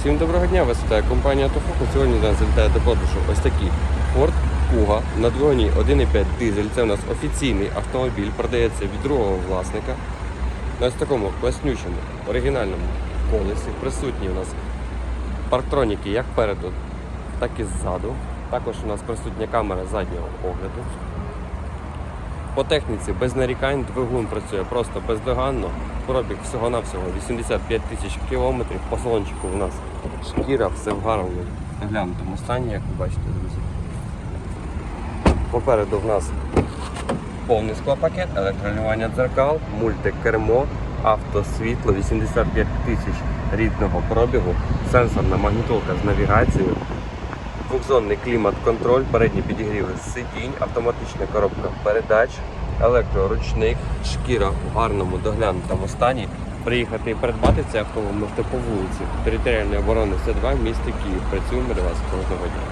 Всім доброго дня, вас вітає компанія Автофокус. Сьогодні до нас завітає до продажу ось такий Ford Kuga на двигуні 1,5 дизель. Це у нас офіційний автомобіль, продається від другого власника. На ось такому класнючому оригінальному колесі. Присутні у нас парктроніки як переду, так і ззаду. Також у нас присутня камера заднього огляду. По техніці без нарікань двигун працює просто бездоганно. Пробіг всього-навсього 85 тисяч кілометрів. По салончику у нас шкіра, все в гарному глянутому стані, як ви бачите, друзі. Попереду в нас повний склопакет, електролювання дзеркал, мультикермо, автосвітло, 85 тисяч рідного пробігу, сенсорна магнітолка з навігацією, двохзонний клімат-контроль, передні підігріви сидінь, автоматична коробка передач, електроручник, шкіра в гарному доглянутому стані. Приїхати і придбати це авто ви можете по вулиці Територіальної оборони С2 в місті Київ. Працюємо для вас кожного дня.